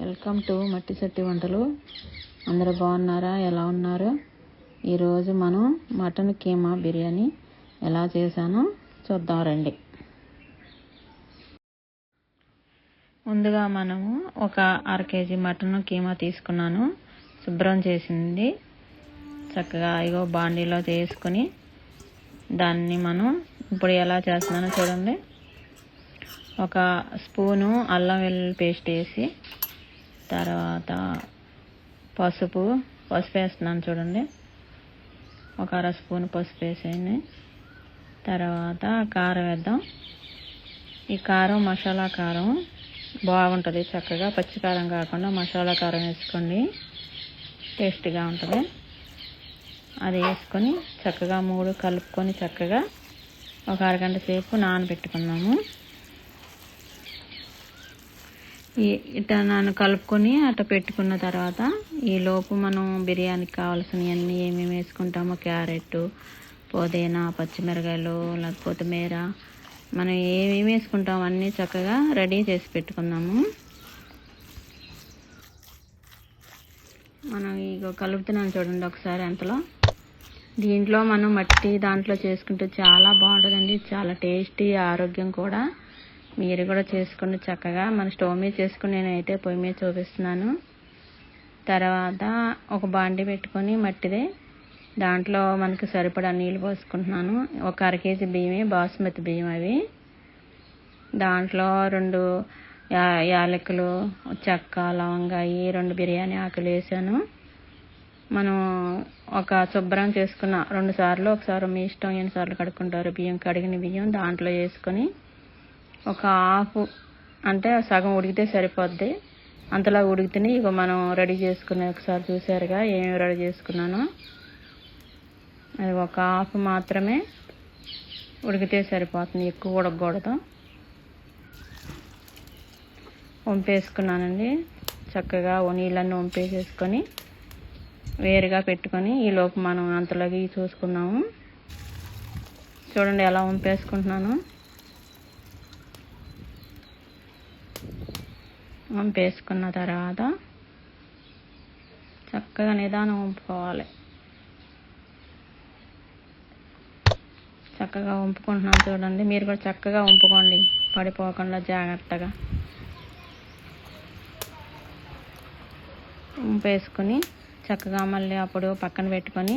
Welcome to మట్టి సట్టి వంటలు. అందరూ బాగున్నారా? ఎలా ఉన్నారు? ఈరోజు మనం మటన్ కీమా బిర్యానీ ఎలా చేశానో చూద్దాం రండి. ముందుగా మనము ఒక అర కేజీ మటన్ కీమా తీసుకున్నాను. శుభ్రం చేసింది. చక్కగా ఇగో బాండీలో చేసుకుని దాన్ని మనం ఇప్పుడు ఎలా చేస్తున్నానో చూడండి. ఒక స్పూను అల్లం వెల్లుల్లి పేస్ట్ వేసి తర్వాత పసుపు పసుపు వేస్తున్నాను చూడండి. ఒక అర స్పూన్ పసుపు వేసేయండి తర్వాత కారం వేద్దాం. ఈ కారం మసాలా కారం బాగుంటుంది చక్కగా. పచ్చికారం కాకుండా మసాలా కారం వేసుకోండి. టేస్టీగా ఉంటుంది. అది వేసుకొని చక్కగా మూడు కలుపుకొని చక్కగా ఒక అరగంట సేపు నానబెట్టుకున్నాము. ఈ నన్ను కలుపుకొని అట పెట్టుకున్న తర్వాత ఈ లోపు మనం బిర్యానీకి కావాల్సినవన్నీ ఏమేమి వేసుకుంటామో క్యారెట్ పుదీనా పచ్చిమిరకాయలు లేకపోతే మేర మనం ఏమేమి వేసుకుంటాం అన్నీ చక్కగా రెడీ చేసి పెట్టుకుందాము. మనం ఇక కలుపుతున్నాను చూడండి ఒకసారి అంతలో. దీంట్లో మనం మట్టి దాంట్లో చేసుకుంటే చాలా బాగుంటుందండి చాలా టేస్టీ ఆరోగ్యం కూడా. మీరు కూడా చేసుకుని చక్కగా మన స్టవ్ మీద చేసుకుని నేనైతే పొయ్యి మీద చూపిస్తున్నాను. తర్వాత ఒక బాండి పెట్టుకొని మట్టిదే. దాంట్లో మనకి సరిపడా నీళ్ళు పోసుకుంటున్నాను. ఒక అర కేజీ బియ్యమే బాస్మతి బియ్యం అవి. దాంట్లో రెండు యా యాలకులు చెక్క లవంగాయి రెండు బిర్యానీ ఆకులు వేసాను. మనం ఒక శుభ్రం చేసుకున్న రెండు సార్లు ఒకసారి మీ ఇష్టం ఎన్నిసార్లు కడుక్కుంటారు. బియ్యం కడిగిన బియ్యం దాంట్లో వేసుకొని ఒక హాఫ్ అంటే సగం ఉడికితే సరిపోద్ది. అంతలా ఉడికితేనే ఇక మనం రెడీ చేసుకునే ఒకసారి చూసారుగా ఏమి రెడీ చేసుకున్నానో. అది ఒక హాఫ్ మాత్రమే ఉడికితే సరిపోతుంది ఎక్కువ ఉడకకూడదు. వంపేసుకున్నానండి. చక్కగా నీళ్ళన్నీ వంపేసేసుకొని వేరుగా పెట్టుకొని ఈలోపు మనం అంతలోకి చూసుకున్నాము. చూడండి ఎలా వంపేసుకుంటున్నాను. వంపేసుకున్న తర్వాత చక్కగా నిదానం వంపుకోవాలి చక్కగా వంపుకుంటున్నాను చూడండి. మీరు కూడా చక్కగా వంపుకోండి పడిపోకుండా జాగ్రత్తగా. వంపేసుకొని చక్కగా మళ్ళీ అప్పుడు పక్కన పెట్టుకొని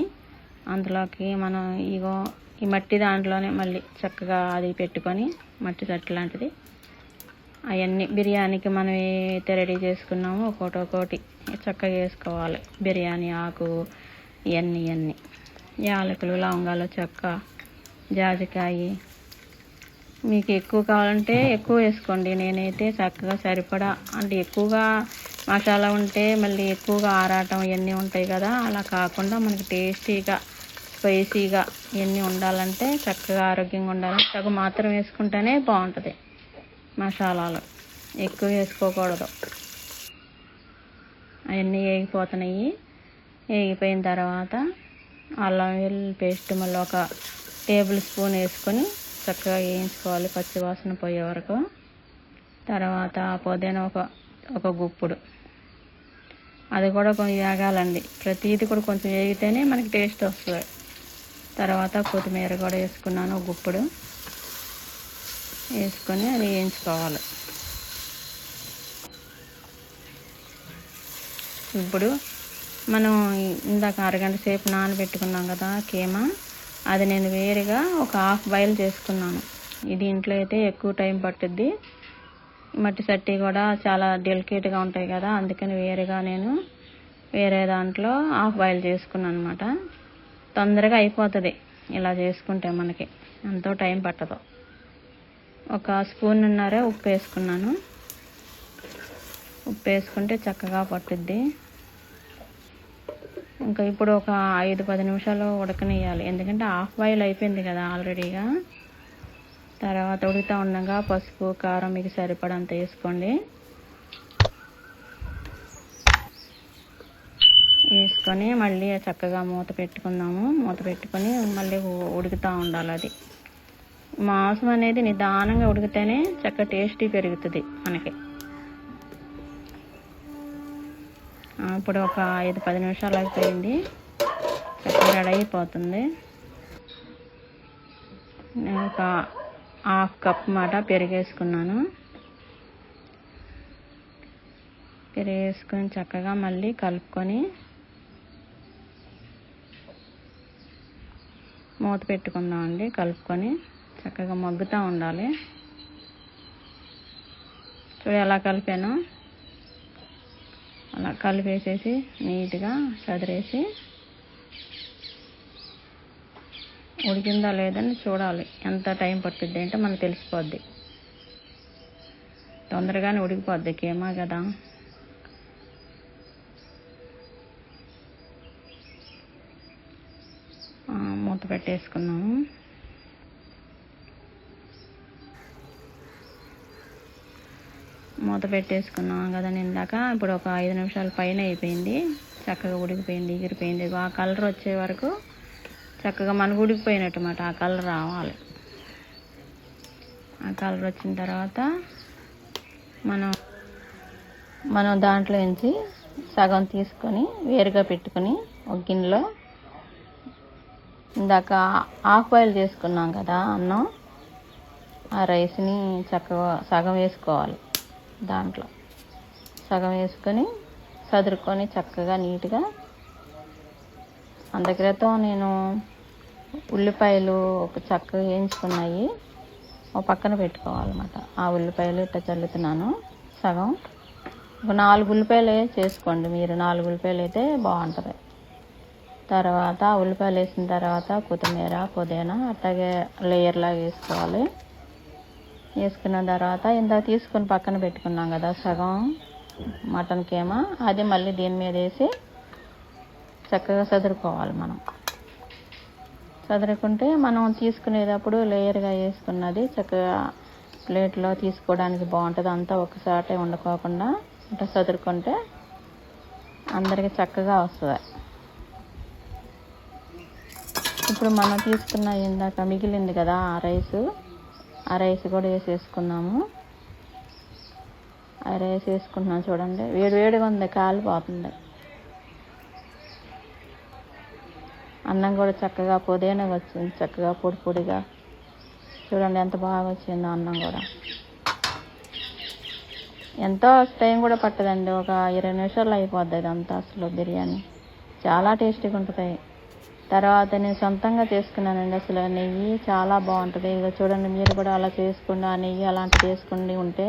అందులోకి మనం ఇగో ఈ మట్టి దాంట్లోనే మళ్ళీ చక్కగా అది పెట్టుకొని మట్టి తట్టు లాంటిది అవన్నీ బిర్యానీకి మనం ఏదైతే రెడీ చేసుకున్నామో ఒకటి ఒక్కోటి చక్కగా వేసుకోవాలి. బిర్యానీ ఆకు ఇవన్నీ ఇవన్నీ యాలకులు లవంగాలు చెక్క జాజికాయ. మీకు ఎక్కువ కావాలంటే ఎక్కువ వేసుకోండి. నేనైతే చక్కగా సరిపడా అంటే ఎక్కువగా మసాలా ఉంటే మళ్ళీ ఎక్కువగా ఆరాటం ఇవన్నీ ఉంటాయి కదా అలా కాకుండా మనకి టేస్టీగా స్పైసీగా ఇవన్నీ ఉండాలంటే చక్కగా ఆరోగ్యంగా ఉండాలి. తగు మాత్రం వేసుకుంటేనే బాగుంటుంది. మసాలాలు ఎక్కువ వేసుకోకూడదు. అవన్నీ వేగిపోతున్నాయి. వేగిపోయిన తర్వాత అల్లం వెల్లుల్లి పేస్ట్ మళ్ళీ ఒక టేబుల్ స్పూన్ వేసుకొని చక్కగా వేయించుకోవాలి పచ్చివాసన పోయే వరకు. తర్వాత పుదీనా ఒక ఒక గుప్పుడు. అది కూడా కొంచెం వేగాలండి. ప్రతిదీ కూడా కొంచెం వేగితేనే మనకి టేస్ట్ వస్తుంది. తర్వాత కొత్తిమీర కూడా వేసుకున్నాను ఒక గుప్పుడు. వేసుకొని అది వేయించుకోవాలి. ఇప్పుడు మనం ఇందాక అరగంట సేపు నానబెట్టుకున్నాం కదా కీమా అది నేను వేరుగా ఒక హాఫ్ బాయిల్ చేసుకున్నాను. ఇది ఇంట్లో అయితే ఎక్కువ టైం పట్టుద్ది. మట్టి సట్టి కూడా చాలా డెలికేట్గా ఉంటాయి కదా అందుకని వేరుగా నేను వేరే దాంట్లో హాఫ్ బాయిల్ చేసుకున్నాను అనమాట తొందరగా అయిపోతుంది ఇలా చేసుకుంటే మనకి ఎంతో టైం పట్టదు. ఒక స్పూన్ ఉన్నారే? ఉప్పు వేసుకున్నాను. ఉప్పు వేసుకుంటే చక్కగా పట్టుద్ది. ఇంకా ఇప్పుడు ఒక ఐదు పది నిమిషాలు ఉడకనియాలి ఎందుకంటే హాఫ్ బాయిల్ అయిపోయింది కదా ఆల్రెడీగా. తర్వాత ఉడుకుతూ ఉండగా పసుపు కారం మీకు సరిపడంత వేసుకోండి. వేసుకొని మళ్ళీ చక్కగా మూత పెట్టుకుందాము. మూత పెట్టుకొని మళ్ళీ ఉడుకుతూ ఉండాలి అది. మాంసం అనేది నిదానంగా ఉడికితేనే చక్క టేస్టీ పెరుగుతుంది మనకి. ఇప్పుడు ఒక ఐదు పది నిమిషాలు అయిపోయింది. చక్కగా రెడీ అయిపోతుంది. నేను ఒక హాఫ్ కప్ మాట పెరిగేసుకున్నాను. పెరిగేసుకొని చక్కగా మళ్ళీ కలుపుకొని మూత పెట్టుకుందామండి. కలుపుకొని చక్కగా మగ్గుతూ ఉండాలి. చూడు ఎలా కలిపాను. అలా కలిపేసేసి నీట్గా చదిరేసి ఉడికిందా లేదని చూడాలి. ఎంత టైం పట్టుద్ది అంటే మనకు తెలిసిపోద్ది. తొందరగానే ఉడికిపోద్ది కేమా కదా. మూత పెట్టేసుకున్నాము. మూత పెట్టేసుకున్నాం కదా ఇందాక ఇప్పుడు ఒక ఐదు నిమిషాల పైన అయిపోయింది. చక్కగా ఉడికిపోయింది ఎగిరిపోయింది. ఆ కలర్ వచ్చే వరకు చక్కగా మనకు ఉడికిపోయినట్టు మాట ఆ కలర్ రావాలి. ఆ కలర్ వచ్చిన తర్వాత మనం మనం దాంట్లో నుంచి సగం తీసుకొని వేరుగా పెట్టుకొని ఒక గిన్నెలో ఇందాక ఆఫ్ బాయిల్ చేసుకున్నాం కదా అన్నం. ఆ రైస్ని చక్కగా సగం వేసుకోవాలి. దాంట్లో. సగం వేసుకొని సదురుకొని చక్కగా నీట్గా అంత క్రితం నేను ఉల్లిపాయలు ఒక చక్కగా వేయించుకున్నాయి. ఒక పక్కన పెట్టుకోవాలన్నమాట. ఆ ఉల్లిపాయలు ఇట్లా చల్లుతున్నాను. సగం. ఒక నాలుగు ఉల్లిపాయలు చేసుకోండి మీరు. నాలుగు ఉల్లిపాయలు అయితే బాగుంటుంది. తర్వాత ఉల్లిపాయలు వేసిన తర్వాత కొత్తిమీర పుదీనా అట్లాగే లేయర్లాగా వేసుకోవాలి. వేసుకున్న తర్వాత ఇందాక తీసుకుని పక్కన పెట్టుకున్నాం కదా సగం మటన్కేమో అది మళ్ళీ దీని మీద వేసి చక్కగా సదురుకోవాలి మనం. సదురుకుంటే మనం తీసుకునేటప్పుడు లేయర్గా వేసుకున్నది చక్కగా ప్లేట్లో తీసుకోవడానికి బాగుంటుంది. అంతా ఒకసారి వండుకోకుండా ఇట్లా సదురుకుంటే అందరికి చక్కగా వస్తుంది. ఇప్పుడు మనం తీసుకున్న ఇందాక మిగిలింది కదా ఆ రైసు ఆ రైస్ కూడా వేసేసుకున్నాము. ఆ రైస్ వేసుకుంటున్నాం చూడండి. వేడి వేడిగా ఉంది కాలిపోతుంది అన్నం కూడా చక్కగా పుదీనాగా వచ్చింది చక్కగా పొడి పొడిగా. చూడండి ఎంత బాగా వచ్చిందో అన్నం కూడా. ఎంతో టైం కూడా పట్టదండి ఒక ఇరవై నిమిషాలు అయిపోద్ది ఇదంతా అసలు బిర్యానీ. చాలా టేస్టీగా ఉంటుంది. తర్వాత నేను సొంతంగా చేసుకున్నానండి అసలు. నెయ్యి చాలా బాగుంటుంది. ఇక చూడండి మీరు కూడా అలా చేసుకోండి ఆ నెయ్యి అలాంటివి వేసుకోండి ఉంటే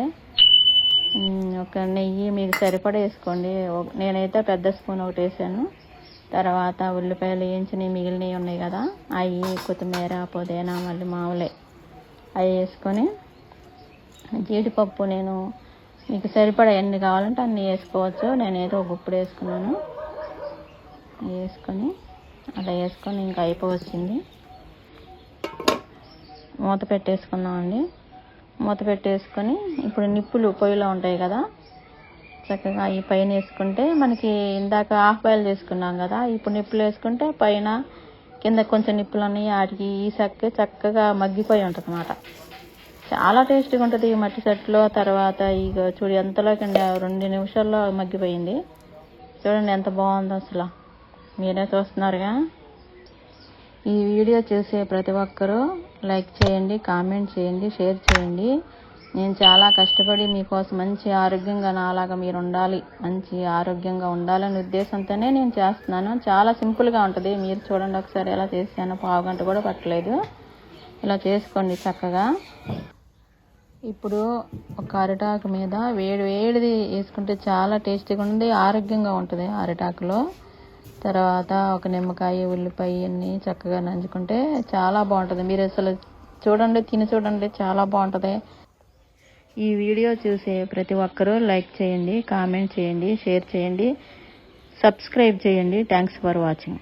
ఒక నెయ్యి మీకు సరిపడ వేసుకోండి. నేనైతే పెద్ద స్పూన్ ఒకటి వేసాను. తర్వాత ఉల్లిపాయలు వేయించినవి మిగిలినవి ఉన్నాయి కదా అవి కొత్తిమీర పుదీనా మళ్ళీ మామూలే. అవి వేసుకొని జీడిపప్పు నేను మీకు సరిపడా ఎన్ని కావాలంటే అన్ని వేసుకోవచ్చు. నేనైతే ఒక గుప్పుడు వేసుకున్నాను. వేసుకొని అలా వేసుకొని ఇంకా అయిపోవచ్చింది. మూత పెట్టేసుకున్నామండి మూత పెట్టేసుకొని ఇప్పుడు నిప్పులు పొయ్యిలో ఉంటాయి కదా చక్కగా ఈ పైన వేసుకుంటే మనకి ఇందాక హాఫ్ బాయిల్ చేసుకున్నాం కదా ఇప్పుడు నిప్పులు వేసుకుంటే పైన కింద కొంచెం నిప్పులు ఉన్నాయి వాటికి ఈ చక్క చక్కగా మగ్గిపోయి ఉంటుంది అన్నమాట చాలా టేస్టీగా ఉంటుంది ఈ మట్టి సెట్లో. తర్వాత ఇక చూడు ఎంతలోకి రెండు నిమిషాల్లో మగ్గిపోయింది. చూడండి ఎంత బాగుందో అసలు. మీరే చూస్తున్నారుగా. ఈ వీడియో చూసే ప్రతి ఒక్కరూ లైక్ చేయండి కామెంట్ చేయండి షేర్ చేయండి. నేను చాలా కష్టపడి మీకోసం మంచి ఆరోగ్యంగా నాలాగా మీరు ఉండాలి మంచి ఆరోగ్యంగా ఉండాలనే ఉద్దేశంతోనే నేను చేస్తున్నాను. చాలా సింపుల్గా ఉంటుంది. మీరు చూడండి ఒకసారి ఎలా చేశాను పావు గంట కూడా పట్టలేదు. ఇలా చేసుకోండి చక్కగా. ఇప్పుడు ఒక అరిటాకు మీద వేడి వేడిది వేసుకుంటే చాలా టేస్టీగా ఉంది ఆరోగ్యంగా ఉంటుంది అరిటాకులో. తర్వాత ఒక నిమ్మకాయ ఉల్లిపాయ అన్నీ చక్కగా నంచుకుంటే చాలా బాగుంటుంది. మీరు అసలు చూడండి తిని చూడండి చాలా బాగుంటుంది. ఈ వీడియో చూసే ప్రతి ఒక్కరూ లైక్ చేయండి కామెంట్ చేయండి షేర్ చేయండి సబ్స్క్రైబ్ చేయండి. Thanks for watching